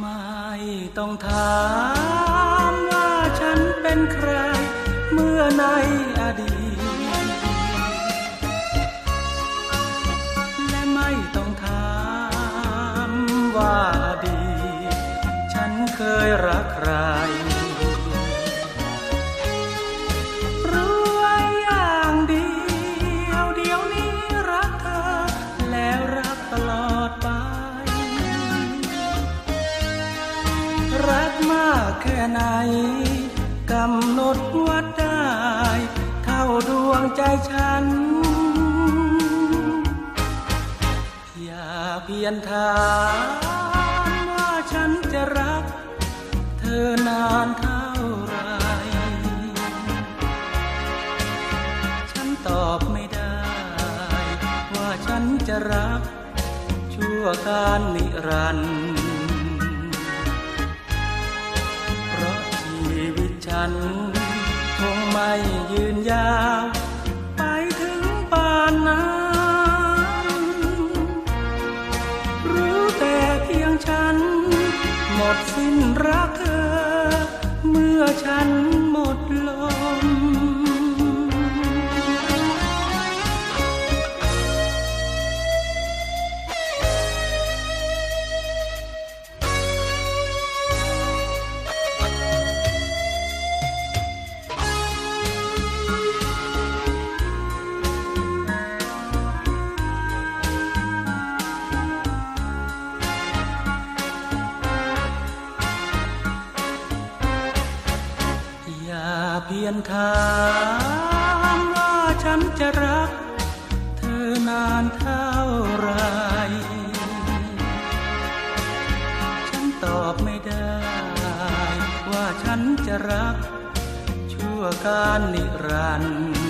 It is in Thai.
ไม่ต้องถามว่าฉันเป็นใคร เมื่อในอดีต และไม่ต้องถามว่าดี ฉันเคยรักใคร แค่ไหนกำหนดวัดได้ เท่าดวงใจฉัน อย่าเพียนถามว่าฉันจะรัก เธอนานเท่าไร ฉันตอบไม่ได้ ว่าฉันจะรัก ชั่วการนิรันดร์ันคงไม่ยืนยาว ไปถึงป่านนั้นรู้แต่เพียงฉัน หมดสิ้นรักเธอ เมื่อฉัน พียนถามว่าฉันจะรัก เธอนานเท่าไร ฉันตอบไม่ได้ ว่าฉันจะรัก ชั่วการนิรันดร์